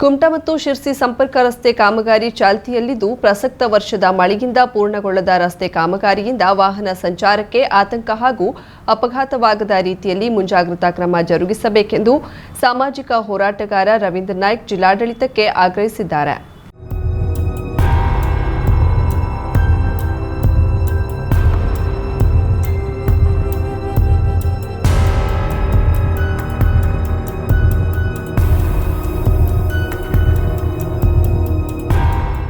ಕುಮಟಾ ಮತ್ತು ಶಿರ್ಸಿ ಸಂಪರ್ಕ ರಸ್ತೆ ಕಾಮಗಾರಿ ಚಾಲ್ತಿಯಲ್ಲಿದ್ದು ಪ್ರಸಕ್ತ ವರ್ಷದ ಮಳೆಯಿಂದ ಪೂರ್ಣಗೊಳ್ಳದ ರಸ್ತೆ ಕಾಮಗಾರಿಯಿಂದ ವಾಹನ ಸಂಚಾರಕ್ಕೆ ಆತಂಕ ಹಾಗೂ ಅಪಘಾತವಾಗದ ರೀತಿಯಲ್ಲಿ ಮುಂಜಾಗ್ರತಾ ಕ್ರಮ ಜರುಗಿಸಬೇಕೆಂದು ಸಾಮಾಜಿಕ ಹೋರಾಟಗಾರ ರವೀಂದ್ರ ನಾಯ್ಕ್ ಜಿಲ್ಲಾಡಳಿತಕ್ಕೆ ಆಗ್ರಹಿಸಿದ್ದಾರೆ.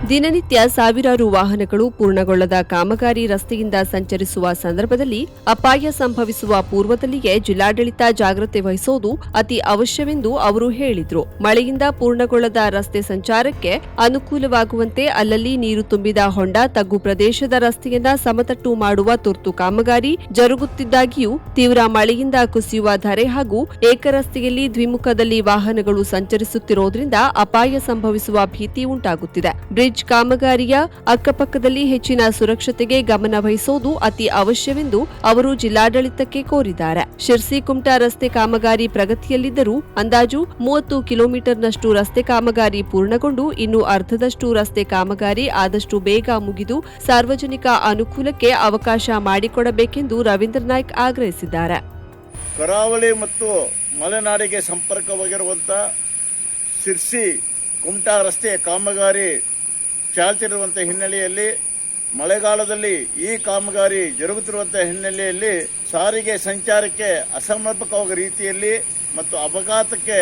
ದಿನನಿತ್ಯ ಸಾವಿರಾರು ವಾಹನಗಳು ಪೂರ್ಣಗೊಳ್ಳದ ಕಾಮಗಾರಿ ರಸ್ತೆಯಿಂದ ಸಂಚರಿಸುವ ಸಂದರ್ಭದಲ್ಲಿ ಅಪಾಯ ಸಂಭವಿಸುವ ಪೂರ್ವದಲ್ಲಿಯೇ ಜಿಲ್ಲಾಡಳಿತ ಜಾಗ್ರತೆ ವಹಿಸುವುದು ಅತಿ ಅವಶ್ಯವೆಂದು ಅವರು ಹೇಳಿದರು. ಮಳೆಯಿಂದ ಪೂರ್ಣಗೊಳ್ಳದ ರಸ್ತೆ ಸಂಚಾರಕ್ಕೆ ಅನುಕೂಲವಾಗುವಂತೆ ಅಲ್ಲಲ್ಲಿ ನೀರು ತುಂಬಿದ ಹೊಂಡ ತಗ್ಗು ಪ್ರದೇಶದ ರಸ್ತೆಯನ್ನ ಸಮತಟ್ಟು ಮಾಡುವ ತುರ್ತು ಕಾಮಗಾರಿ ಜರುಗುತ್ತಿದ್ದಾಗಿಯೂ ತೀವ್ರ ಮಳೆಯಿಂದ ಕುಸಿಯುವ ಧರೆ ಹಾಗೂ ಏಕರಸ್ತೆಯಲ್ಲಿ ದ್ವಿಮುಖದಲ್ಲಿ ವಾಹನಗಳು ಸಂಚರಿಸುತ್ತಿರುವುದರಿಂದ ಅಪಾಯ ಸಂಭವಿಸುವ ಭೀತಿ ಉಂಟಾಗುತ್ತಿದೆ. ಕಾಮಗಾರಿಯ ಅಕ್ಕಪಕ್ಕದಲ್ಲಿ ಹೆಚ್ಚಿನ ಸುರಕ್ಷತೆಗೆ ಗಮನ ವಹಿಸೋದು ಅತಿ ಅವಶ್ಯವೆಂದು ಅವರು ಜಿಲ್ಲಾಡಳಿತಕ್ಕೆ ಕೋರಿದ್ದಾರೆ. ಶಿರ್ಸಿ ಕುಮಟಾ ರಸ್ತೆ ಕಾಮಗಾರಿ ಪ್ರಗತಿಯಲ್ಲಿದ್ದರೂ ಅಂದಾಜು ಮೂವತ್ತು ಕಿಲೋಮೀಟರ್ನಷ್ಟು ರಸ್ತೆ ಕಾಮಗಾರಿ ಪೂರ್ಣಗೊಂಡು ಇನ್ನು ಅರ್ಧದಷ್ಟು ರಸ್ತೆ ಕಾಮಗಾರಿ ಆದಷ್ಟು ಬೇಗ ಮುಗಿದು ಸಾರ್ವಜನಿಕ ಅನುಕೂಲಕ್ಕೆ ಅವಕಾಶ ಮಾಡಿಕೊಡಬೇಕೆಂದು ರವೀಂದ್ರ ನಾಯ್ಕ್ ಆಗ್ರಹಿಸಿದ್ದಾರೆ. ಕರಾವಳಿ ಮತ್ತು ಮಲೆನಾಡಿಗೆ ಸಂಪರ್ಕವಾಗಿರುವಂಥ ಶಿರ್ಸಿ ಕುಮಟಾ ರಸ್ತೆ ಕಾಮಗಾರಿ ಚಾಲ್ತಿರುವಂಥ ಹಿನ್ನೆಲೆಯಲ್ಲಿ ಮಳೆಗಾಲದಲ್ಲಿ ಈ ಕಾಮಗಾರಿ ಜರುಗುತ್ತಿರುವಂಥ ಹಿನ್ನೆಲೆಯಲ್ಲಿ ಸಾರಿಗೆ ಸಂಚಾರಕ್ಕೆ ಅಸಮರ್ಪಕವಾದ ರೀತಿಯಲ್ಲಿ ಮತ್ತು ಅಪಘಾತಕ್ಕೆ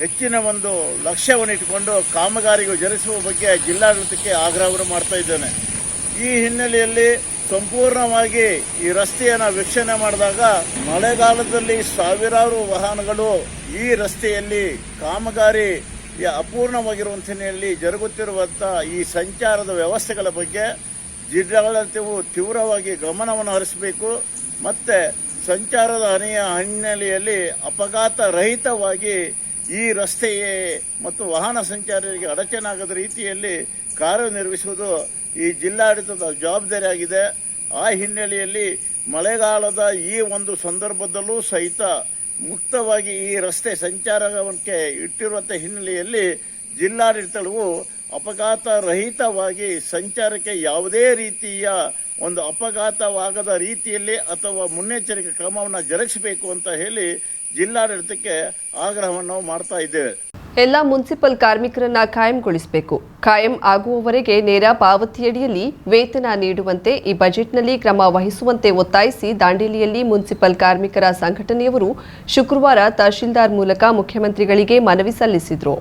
ಹೆಚ್ಚಿನ ಒಂದು ಲಕ್ಷ್ಯವನ್ನು ಇಟ್ಟುಕೊಂಡು ಕಾಮಗಾರಿಗಳು ಜರುಗಿಸುವ ಬಗ್ಗೆ ಜಿಲ್ಲಾಡಳಿತಕ್ಕೆ ಆಗ್ರಹವನ್ನು ಮಾಡ್ತಾ ಇದ್ದೇನೆ. ಈ ಹಿನ್ನೆಲೆಯಲ್ಲಿ ಸಂಪೂರ್ಣವಾಗಿ ಈ ರಸ್ತೆಯನ್ನು ವೀಕ್ಷಣೆ ಮಾಡಿದಾಗ ಮಳೆಗಾಲದಲ್ಲಿ ಸಾವಿರಾರು ವಾಹನಗಳು ಈ ರಸ್ತೆಯಲ್ಲಿ ಕಾಮಗಾರಿ ಅಪೂರ್ಣವಾಗಿರುವಂಥ ಹಿನ್ನೆಲೆಯಲ್ಲಿ ಜರುಗುತ್ತಿರುವಂಥ ಈ ಸಂಚಾರದ ವ್ಯವಸ್ಥೆಗಳ ಬಗ್ಗೆ ಜಿಲ್ಲಾಡಳಿತವು ತೀವ್ರವಾಗಿ ಗಮನವನ್ನು ಹರಿಸಬೇಕು. ಮತ್ತು ಸಂಚಾರದ ಹನಿಯ ಹಿನ್ನೆಲೆಯಲ್ಲಿ ಅಪಘಾತ ರಹಿತವಾಗಿ ಈ ರಸ್ತೆಯೇ ಮತ್ತು ವಾಹನ ಸಂಚಾರರಿಗೆ ಅಡಚಣೆಯಾಗದ ರೀತಿಯಲ್ಲಿ ಕಾರ್ಯನಿರ್ವಹಿಸುವುದು ಈ ಜಿಲ್ಲಾಡಳಿತದ ಜವಾಬ್ದಾರಿಯಾಗಿದೆ. ಆ ಹಿನ್ನೆಲೆಯಲ್ಲಿ ಮಳೆಗಾಲದ ಈ ಒಂದು ಸಂದರ್ಭದಲ್ಲೂ ಸಹಿತ ಮುಕ್ತವಾಗಿ ಈ ರಸ್ತೆ ಸಂಚಾರಕ್ಕೆ ಇಟ್ಟಿರುವಂಥ ಹಿನ್ನೆಲೆಯಲ್ಲಿ ಜಿಲ್ಲಾಡಳಿತವು ಅಪಘಾತ ರಹಿತವಾಗಿ ಸಂಚಾರಕ್ಕೆ ಯಾವುದೇ ರೀತಿಯ ಒಂದು ಅಪಘಾತವಾಗದ ರೀತಿಯಲ್ಲಿ ಅಥವಾ ಮುನ್ನೆಚ್ಚರಿಕೆ ಕ್ರಮವನ್ನು ಜರುಗಿಸಬೇಕು ಅಂತ ಹೇಳಿ ಜಿಲ್ಲಾಡಳಿತಕ್ಕೆ ಆಗ್ರಹವನ್ನು ಮಾಡ್ತಾ ಇದ್ದೇವೆ. ಎಲ್ಲ ಮುನ್ಸಿಪಲ್ ಕಾರ್ಮಿಕರನ್ನ ಕಾಯಂಗೊಳಿಸಬೇಕು ಕಾಯಂ ಆಗುವವರೆಗೆ ನೇರ ಪಾವತಿಯಡಿಯಲ್ಲಿ ವೇತನ ನೀಡುವಂತೆ ಈ ಬಜೆಟ್ನಲ್ಲಿ ಕ್ರಮ ವಹಿಸುವಂತೆ ಒತ್ತಾಯಿಸಿ ದಾಂಡೇಲಿಯಲ್ಲಿ ಮುನ್ಸಿಪಲ್ ಕಾರ್ಮಿಕರ ಸಂಘಟನೆಯವರು ಶುಕ್ರವಾರ ತಹಶೀಲ್ದಾರ್ ಮೂಲಕ ಮುಖ್ಯಮಂತ್ರಿಗಳಿಗೆ ಮನವಿ ಸಲ್ಲಿಸಿದರು.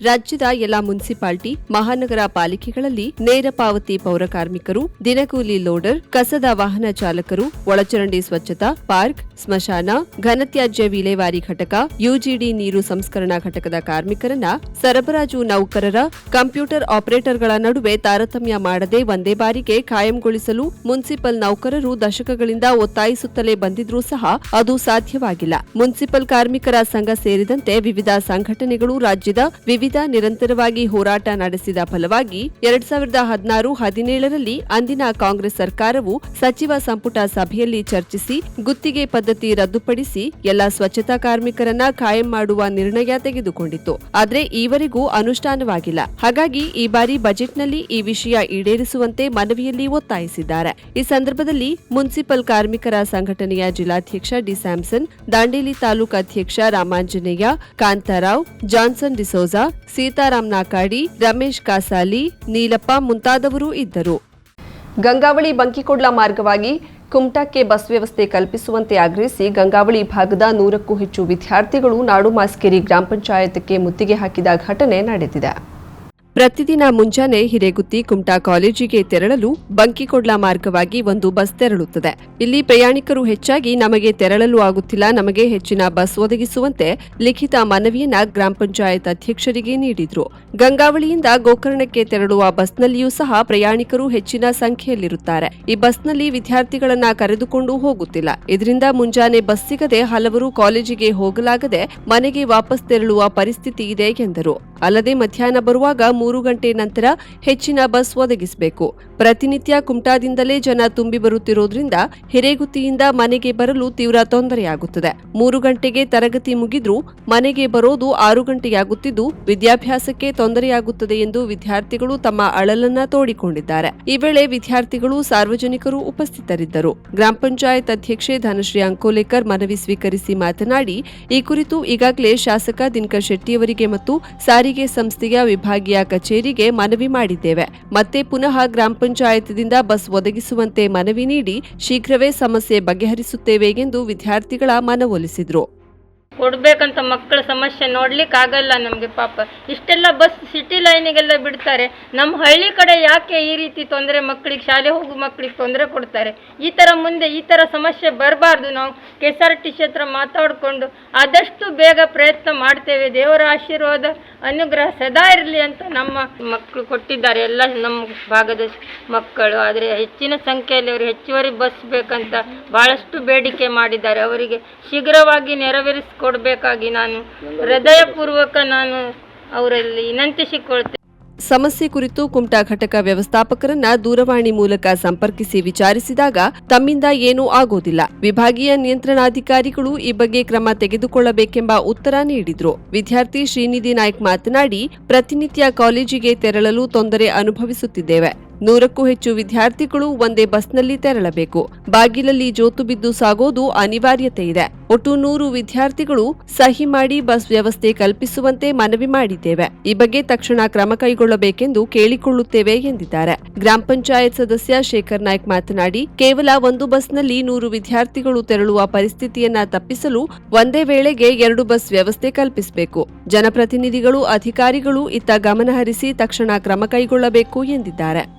ರಾಜ್ಯದ ಎಲ್ಲಾ ಮುನ್ಸಿಪಾಲ್ಟಿ, ಮಹಾನಗರ ಪಾಲಿಕೆಗಳಲ್ಲಿ ನೇರ ಪಾವತಿ ಪೌರ ಕಾರ್ಮಿಕರು, ದಿನಗೂಲಿ ಲೋಡರ್, ಕಸದ ವಾಹನ ಚಾಲಕರು, ಒಳಚರಂಡಿ ಸ್ವಚ್ಛತಾ, ಪಾರ್ಕ್, ಸ್ಮಶಾನ, ಘನತ್ಯಾಜ್ಯ ವಿಲೇವಾರಿ ಘಟಕ, ಯುಜಿಡಿ ನೀರು ಸಂಸ್ಕರಣಾ ಘಟಕದ ಕಾರ್ಮಿಕರನ್ನ ಸರಬರಾಜು ನೌಕರರ, ಕಂಪ್ಯೂಟರ್ ಆಪರೇಟರ್ಗಳ ನಡುವೆ ತಾರತಮ್ಯ ಮಾಡದೆ ಒಂದೇ ಬಾರಿಗೆ ಕಾಯಂಗೊಳಿಸಲು ಮುನ್ಸಿಪಲ್ ನೌಕರರು ದಶಕಗಳಿಂದ ಒತ್ತಾಯಿಸುತ್ತಲೇ ಬಂದಿದ್ರೂ ಸಹ ಅದು ಸಾಧ್ಯವಾಗಿಲ್ಲ. ಮುನ್ಸಿಪಲ್ ಕಾರ್ಮಿಕರ ಸಂಘ ಸೇರಿದಂತೆ ವಿವಿಧ ಸಂಘಟನೆಗಳು ರಾಜ್ಯದ ವಿವಿಧ ನಿರಂತರವಾಗಿ ಹೋರಾಟ ನಡೆಸಿದ ಫಲವಾಗಿ ಎರಡ್ ಸಾವಿರದ ಹದಿನಾರು ಹದಿನೇಳರಲ್ಲಿ ಅಂದಿನ ಕಾಂಗ್ರೆಸ್ ಸರ್ಕಾರವು ಸಚಿವ ಸಂಪುಟ ಸಭೆಯಲ್ಲಿ ಚರ್ಚಿಸಿ ಗುತ್ತಿಗೆ ಪದ್ಧತಿ ರದ್ದುಪಡಿಸಿ ಎಲ್ಲ ಸ್ವಚ್ಛತಾ ಕಾರ್ಮಿಕರನ್ನ ಕಾಯಂ ಮಾಡುವ ನಿರ್ಣಯ ತೆಗೆದುಕೊಂಡಿತು ಆದರೆ ಈವರೆಗೂ ಅನುಷ್ಠಾನವಾಗಿಲ್ಲ. ಹಾಗಾಗಿ ಈ ಬಾರಿ ಬಜೆಟ್ನಲ್ಲಿ ಈ ವಿಷಯ ಈಡೇರಿಸುವಂತೆ ಮನವಿಯಲ್ಲಿ ಒತ್ತಾಯಿಸಿದ್ದಾರೆ. ಈ ಸಂದರ್ಭದಲ್ಲಿ ಮುನ್ಸಿಪಲ್ ಕಾರ್ಮಿಕರ ಸಂಘಟನೆಯ ಜಿಲ್ಲಾಧ್ಯಕ್ಷ ಡಿ ಸ್ಯಾಮ್ಸನ್, ದಾಂಡೇಲಿ ತಾಲೂಕು ಅಧ್ಯಕ್ಷ ರಾಮಾಂಜನೇಯ, ಕಾಂತಾರಾವ್, ಜಾನ್ಸನ್ ಡಿಸೋಜಾ ಸೀತಾರಾಮ್ ನಾಕಾಡಿ, ರಮೇಶ್ ಕಾಸಾಲಿ, ನೀಲಪ್ಪ ಮುಂತಾದವರು ಇದ್ದರು. ಗಂಗಾವಳಿ ಬಂಕಿಕೊಡ್ಲ ಮಾರ್ಗವಾಗಿ ಕುಮಟಾಕ್ಕೆ ಬಸ್ ವ್ಯವಸ್ಥೆ ಕಲ್ಪಿಸುವಂತೆ ಆಗ್ರಹಿಸಿ ಗಂಗಾವಳಿ ಭಾಗದ ನೂರಕ್ಕೂ ಹೆಚ್ಚು ವಿದ್ಯಾರ್ಥಿಗಳು ನಾಡು ಮಾಸ್ಕೇರಿ ಗ್ರಾಮ ಪಂಚಾಯತ್ಗೆ ಮುತ್ತಿಗೆ ಹಾಕಿದ ಘಟನೆ ನಡೆದಿದೆ. ಪ್ರತಿದಿನ ಮುಂಜಾನೆ ಹಿರೇಗುತ್ತಿ ಕುಮಟಾ ಕಾಲೇಜಿಗೆ ತೆರಳಲು ಬಂಕಿಕೊಡ್ಲ ಮಾರ್ಗವಾಗಿ ಒಂದು ಬಸ್ ತೆರಳುತ್ತದೆ. ಇಲ್ಲಿ ಪ್ರಯಾಣಿಕರು ಹೆಚ್ಚಾಗಿ ನಮಗೆ ತೆರಳಲು ಆಗುತ್ತಿಲ್ಲ. ನಮಗೆ ಹೆಚ್ಚಿನ ಬಸ್ ಒದಗಿಸುವಂತೆ ಲಿಖಿತ ಮನವಿಯನ್ನ ಗ್ರಾಮ ಪಂಚಾಯತ್ ಅಧ್ಯಕ್ಷರಿಗೆ ನೀಡಿದ್ರು. ಗಂಗಾವಳಿಯಿಂದ ಗೋಕರ್ಣಕ್ಕೆ ತೆರಳುವ ಬಸ್ನಲ್ಲಿಯೂ ಸಹ ಪ್ರಯಾಣಿಕರು ಹೆಚ್ಚಿನ ಸಂಖ್ಯೆಯಲ್ಲಿರುತ್ತಾರೆ. ಈ ಬಸ್ನಲ್ಲಿ ವಿದ್ಯಾರ್ಥಿಗಳನ್ನ ಕರೆದುಕೊಂಡು ಹೋಗುತ್ತಿಲ್ಲ. ಇದರಿಂದ ಮುಂಜಾನೆ ಬಸ್ ಸಿಗದೆ ಹಲವರು ಕಾಲೇಜಿಗೆ ಹೋಗಲಾಗದೆ ಮನೆಗೆ ವಾಪಸ್ ತೆರಳುವ ಪರಿಸ್ಥಿತಿ ಇದೆ ಎಂದರು. ಅಲ್ಲದೆ ಮಧ್ಯಾಹ್ನ ಬರುವಾಗ ಮೂರು ಗಂಟೆ ನಂತರ ಹೆಚ್ಚಿನ ಬಸ್ ಒದಗಿಸಬೇಕು. ಪ್ರತಿನಿತ್ಯ ಕುಮಟಾದಿಂದಲೇ ಜನ ತುಂಬಿ ಬರುತ್ತಿರುವುದರಿಂದ ಹಿರೇಗುತ್ತಿಯಿಂದ ಮನೆಗೆ ಬರಲು ತೀವ್ರ ತೊಂದರೆಯಾಗುತ್ತದೆ. ಮೂರು ಗಂಟೆಗೆ ತರಗತಿ ಮುಗಿದ್ರೂ ಮನೆಗೆ ಬರೋದು ಆರು ಗಂಟೆಯಾಗುತ್ತಿದ್ದು ವಿದ್ಯಾಭ್ಯಾಸಕ್ಕೆ ತೊಂದರೆಯಾಗುತ್ತದೆ ಎಂದು ವಿದ್ಯಾರ್ಥಿಗಳು ತಮ್ಮ ಅಳಲನ್ನ ತೋಡಿಕೊಂಡಿದ್ದಾರೆ. ಈ ವೇಳೆ ವಿದ್ಯಾರ್ಥಿಗಳು ಸಾರ್ವಜನಿಕರು ಉಪಸ್ಥಿತರಿದ್ದರು. ಗ್ರಾಮ ಪಂಚಾಯತ್ ಅಧ್ಯಕ್ಷೆ ಧನಶ್ರೀ ಅಂಕೋಲೇಕರ್ ಮನವಿ ಸ್ವೀಕರಿಸಿ ಮಾತನಾಡಿ, ಈ ಕುರಿತು ಈಗಾಗಲೇ ಶಾಸಕ ದಿನಕರ್ ಶೆಟ್ಟಿಯವರಿಗೆ ಮತ್ತು ಸಾರಿಗೆ ಸಂಸ್ಥೆಯ ವಿಭಾಗೀಯ ಕಚೇರಿಗೆ ಮನವಿ ಮಾಡಿದ್ದೇವೆ. ಮತ್ತೆ ಪುನಃ ಗ್ರಾಮ ಪಂಚಾಯತ್ದಿಂದ ಬಸ್ ಒದಗಿಸುವಂತೆ ಮನವಿ ನೀಡಿ ಶೀಘ್ರವೇ ಸಮಸ್ಯೆ ಬಗೆಹರಿಸುತ್ತೇವೆ ಎಂದು ವಿದ್ಯಾರ್ಥಿಗಳ ಮನವೊಲಿಸಿದರು. ಕೊಡ್ಬೇಕಂತ ಮಕ್ಕಳ ಸಮಸ್ಯೆ ನೋಡ್ಲಿಕ್ಕೆ ಆಗಲ್ಲ ನಮಗೆ ಪಾಪ. ಇಷ್ಟೆಲ್ಲ ಬಸ್ ಸಿಟಿ ಲೈನಿಗೆಲ್ಲ ಬಿಡ್ತಾರೆ. ನಮ್ಮ ಹಳ್ಳಿ ಕಡೆ ಯಾಕೆ ಈ ರೀತಿ ತೊಂದರೆ ಮಕ್ಕಳಿಗೆ, ಶಾಲೆ ಹೋಗು ಮಕ್ಕಳಿಗೆ ತೊಂದರೆ ಕೊಡ್ತಾರೆ? ಈ ಥರ ಮುಂದೆ ಈ ಥರ ಸಮಸ್ಯೆ ಬರಬಾರ್ದು ನಾವು. K S R T C ಹತ್ರ ಮಾತಾಡಿಕೊಂಡು ಆದಷ್ಟು ಬೇಗ ಪ್ರಯತ್ನ ಮಾಡ್ತೇವೆ. ದೇವರ ಆಶೀರ್ವಾದ, ಅನುಗ್ರಹ ಸದಾ ಇರಲಿ ಅಂತ ನಮ್ಮ ಮಕ್ಕಳು ಕೊಟ್ಟಿದ್ದಾರೆ. ಎಲ್ಲ ನಮ್ಮ ಭಾಗದ ಮಕ್ಕಳು. ಆದರೆ ಹೆಚ್ಚಿನ ಸಂಖ್ಯೆಯಲ್ಲಿ ಅವರು ಹೆಚ್ಚುವರಿ ಬಸ್ ಬೇಕಂತ ಬಹಳಷ್ಟು ಬೇಡಿಕೆ ಮಾಡಿದ್ದಾರೆ. ಅವರಿಗೆ ಶೀಘ್ರವಾಗಿ ನೆರವೇರಿಸಿಕೊಡ್ಬೇಕಾಗಿ ನಾನು ಹೃದಯಪೂರ್ವಕ ನಾನು ಅವರಲ್ಲಿ ವಿನಂತಿಸಿಕೊಳ್ತೇನೆ. ಸಮಸ್ಯೆ ಕುರಿತು ಕುಮಟಾ ಘಟಕ ವ್ಯವಸ್ಥಾಪಕರನ್ನ ದೂರವಾಣಿ ಮೂಲಕ ಸಂಪರ್ಕಿಸಿ ವಿಚಾರಿಸಿದಾಗ ತಮ್ಮಿಂದ ಏನೂ ಆಗೋದಿಲ್ಲ. ವಿಭಾಗೀಯ ನಿಯಂತ್ರಣಾಧಿಕಾರಿಗಳು ಈ ಬಗ್ಗೆ ಕ್ರಮ ತೆಗೆದುಕೊಳ್ಳಬೇಕೆಂಬ ಉತ್ತರ ನೀಡಿದ್ರು. ವಿದ್ಯಾರ್ಥಿ ಶ್ರೀನಿಧಿ ನಾಯ್ಕ್ ಮಾತನಾಡಿ ಪ್ರತಿನಿತ್ಯ ಕಾಲೇಜಿಗೆ ತೆರಳಲು ತೊಂದರೆ ಅನುಭವಿಸುತ್ತಿದ್ದೇವೆ. ನೂರಕ್ಕೂ ಹೆಚ್ಚು ವಿದ್ಯಾರ್ಥಿಗಳು ಒಂದೇ ಬಸ್ನಲ್ಲಿ ತೆರಳಬೇಕು. ಬಾಗಿಲಲ್ಲಿ ಜೋತು ಬಿದ್ದು ಸಾಗೋದು ಅನಿವಾರ್ಯತೆ ಇದೆ. ಒಟ್ಟು ನೂರು ವಿದ್ಯಾರ್ಥಿಗಳು ಸಹಿ ಮಾಡಿ ಬಸ್ ವ್ಯವಸ್ಥೆ ಕಲ್ಪಿಸುವಂತೆ ಮನವಿ ಮಾಡಿದ್ದೇವೆ. ಈ ಬಗ್ಗೆ ತಕ್ಷಣ ಕ್ರಮ ಕೈಗೊಳ್ಳಬೇಕೆಂದು ಕೇಳಿಕೊಳ್ಳುತ್ತೇವೆ ಎಂದಿದ್ದಾರೆ. ಗ್ರಾಮ ಪಂಚಾಯತ್ ಸದಸ್ಯ ಶೇಖರ್ ನಾಯ್ಕ್ ಮಾತನಾಡಿ, ಕೇವಲ ಒಂದು ಬಸ್ನಲ್ಲಿ ನೂರು ವಿದ್ಯಾರ್ಥಿಗಳು ತೆರಳುವ ಪರಿಸ್ಥಿತಿಯನ್ನ ತಪ್ಪಿಸಲು ಒಂದೇ ವೇಳೆಗೆ ಎರಡು ಬಸ್ ವ್ಯವಸ್ಥೆ ಕಲ್ಪಿಸಬೇಕು. ಜನಪ್ರತಿನಿಧಿಗಳು, ಅಧಿಕಾರಿಗಳು ಇತ್ತ ಗಮನಹರಿಸಿ ತಕ್ಷಣ ಕ್ರಮ ಕೈಗೊಳ್ಳಬೇಕು ಎಂದಿದ್ದಾರೆ.